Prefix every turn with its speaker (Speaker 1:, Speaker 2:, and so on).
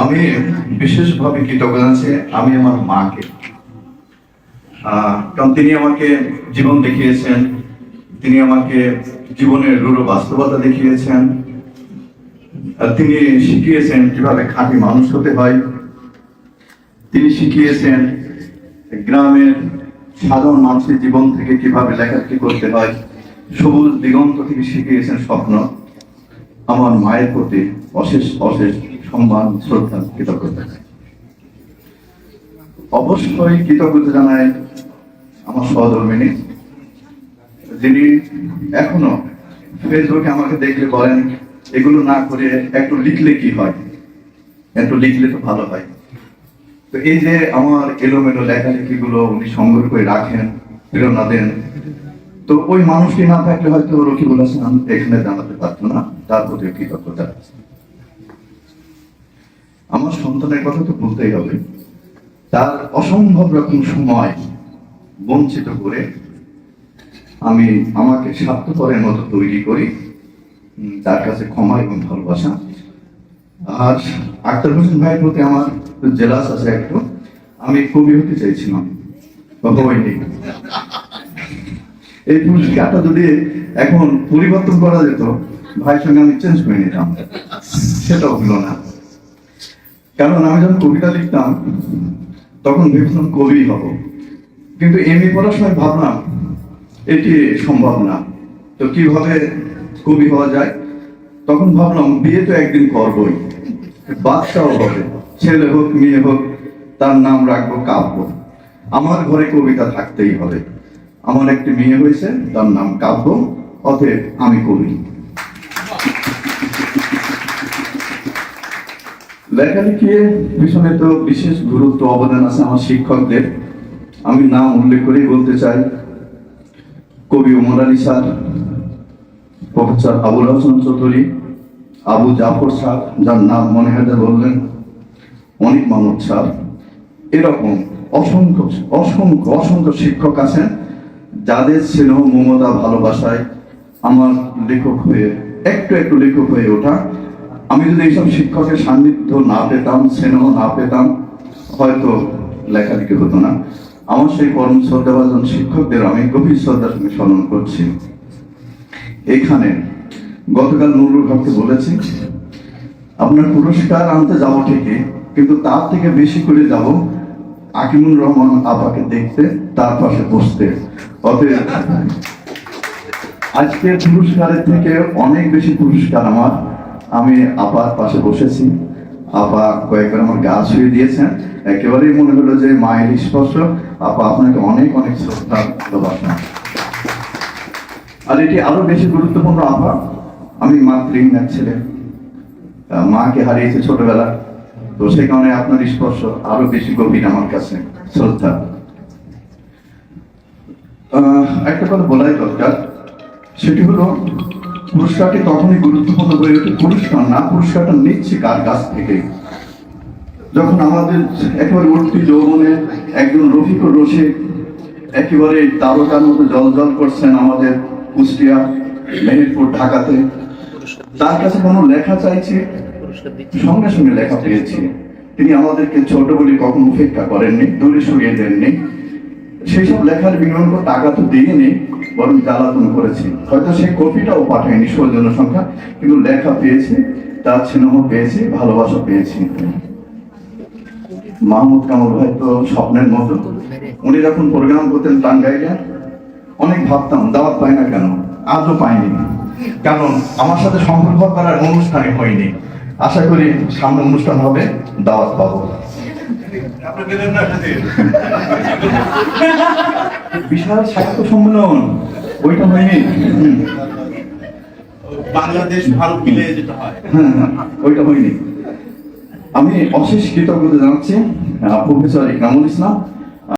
Speaker 1: আমি বিশেষভাবে কৃতজ্ঞ আছি আমি আমার মাকে। কারণ তিনি আমাকে জীবন দেখিয়েছেন, তিনি আমাকে জীবনের রূঢ় বাস্তবতা দেখিয়েছেন তিনি শিখিয়েছেন কীভাবে খাঁটি মানুষ হতে হয়। তিনি শিখিয়েছেন গ্রামের সাধারণ মানুষের জীবন থেকে কীভাবে লেখালেখি করতে হয়। সবুজ দিগন্ত থেকে শিখিয়েছেন স্বপ্ন। আমার মায়ের প্রতি অশেষ অশেষ সম্মান, শ্রদ্ধা, কৃতজ্ঞতা অবশ্যই কৃতজ্ঞতা জানাই আমার সহধর্মিনী, যিনি এখনও ফেসবুকে আমাকে দেখলে বলেন, এগুলো না করে একটু লিখলে কি হয়? একটু লিখলে তো ভালো হয়। তো এই যে আমার এলোমেলো লেখালেখি গুলো উনি সংগ্রহ করে রাখেন, প্রেরণা দেন, তো ওই মানুষটি না থাকলে হয়তো রকিবুল হাসান এখানে জানাতে পারতো না, তার প্রতি কৃতজ্ঞতা। আছে আমার সন্তানের কথা তো বলতেই হবে। তার অসম্ভব রকম সময় বঞ্চিত করে আমি আমাকে স্বার্থপরের মতো তৈরি করি। তার কাছে ক্ষমা এবং ভালোবাসা। আর আক্তার হোসেন ভাইয়ের প্রতি আমার জেলাস আছে একটু। আমি কবি হতে চাইছিলাম হয়নি এই পুরস্কারটা যদি এখন পরিবর্তন করা যেত, ভাইয়ের সঙ্গে আমি চেঞ্জ করে নিতাম। সেটাও হলো না। কারণ আমি যখন কবিতা লিখতাম, তখন ভেবেছিলাম কবি হব। কিন্তু এমএ পড়ার সময় ভাবলাম, এটি সম্ভব না। তো কীভাবে কবি হওয়া যায়? তখন ভাবলাম, বিয়ে তো একদিন করবই। বাচ্চাও হবে, ছেলে হোক, মেয়ে হোক, তার নাম রাখব কাব্য। আমার ঘরে কবিতা থাকতেই হবে। আমার একটি মেয়ে হয়েছে, তার নাম কাব্য, অতএব আমি কবি। লেখালেখির পিছনে তো বিশেষ গুরুত্ব অবদান আছে আমার শিক্ষকদের। আমি নাম উল্লেখ করেই বলতে চাই। কবি Omar Ali sir, professor Abul Hasan Chowdhury, Abu Jafar sir, যার নাম মনে যে বললেন, অনিক মাহমুদ স্যার। এরকম অসংখ্য অসংখ্য অসংখ্য শিক্ষক আছেন, যাদের স্নেহ মমতা ভালোবাসায় আমার লেখক হয়ে, একটু একটু লেখক হয়ে ওঠা আমি যদি এইসব শিক্ষকের সান্নিধ্য না পেতাম, স্নেহ না পেতাম, হয়তো লেখালেখি হতো না। আমার সেই কর্ম শ্রদ্ধাভাজন শিক্ষকদের আমি গভীর শ্রদ্ধার সঙ্গে স্মরণ করছি। এখানে গতকাল নুরুল হককে বলেছি, আপনার পুরস্কার আনতে যাব ঠিকই, কিন্তু তার থেকে বেশি করে যাব আকিমুর রহমান আপাকে দেখতে, তার পাশে বসতে। অতএব আজকের পুরস্কারের থেকে অনেক বেশি পুরস্কার আমার। আমি আপার পাশে বসেছি। আপা কয়েকবার আমার গা ছুঁয়ে দিয়েছেন। একেবারেই মনে হলো যে মায়ের স্পর্শ। আপা আপনাকে অনেক অনেক শ্রদ্ধা, ভালোবাসা। আর এটি আরও বেশি গুরুত্বপূর্ণ, আপা, আমি মাতৃহীন এক ছেলে। মাকে হারিয়েছে ছোটবেলা। তো সে কারণে আপনার স্পর্শ আরও বেশি গভীর আমার কাছে। শ্রদ্ধা। একটা কথা বলাই দরকার। সেটি হলো পুরস্কারটি তখনই গুরুত্বপূর্ণ হয়ে ওঠে পুরস্কার না, পুরস্কারটা নিচ্ছে কার কাছ থেকে? যখন আমাদের একেবারে উঠতি যৌবনে একজন রফিকুর রশিদ, একেবারে তারকার মতো জল জল করছেন আমাদের কুষ্টিয়া, মেহেরপুর, ঢাকাতে, তার কাছে কোনো লেখা চাইছি? সঙ্গে সঙ্গে লেখা পেয়েছি। তিনি আমাদেরকে ছোট বলে কখনো উপেক্ষা করেননি, দূরে সরিয়ে দেননি। সেই সব লেখার বিনিময় টাকা তো দিইনি বরং জ্বালাতন করেছি। হয়তো সেই কপিটাও পাঠায়নি সৌজন্য সংখ্যা কিন্তু লেখা পেয়েছি, তার স্নেহ পেয়েছি, ভালোবাসা পেয়েছি। মাহমুদ কামল ভাই তো স্বপ্নের মতো। উনি যখন প্রোগ্রাম করতেন টাঙ্গাইলে, অনেক ভাবতাম, দাওয়াত পাই না কেন? আজও পাইনি। কারণ আমার সাথে সম্পর্ক করার অনুষ্ঠানই হয়নি। আশা করি সামনে অনুষ্ঠান হবে, দাওয়াত পাবো। বিশাল সাহিত্য সম্মেলন ওইটা হয়নি।
Speaker 2: বাংলাদেশ ভারত মিলে যেটা হয়।
Speaker 1: হ্যাঁ, হ্যাঁ, ওইটা হয়নি। আমি অশেষ কৃতজ্ঞতা জানাচ্ছি প্রফেসর ইকরামুল ইসলাম।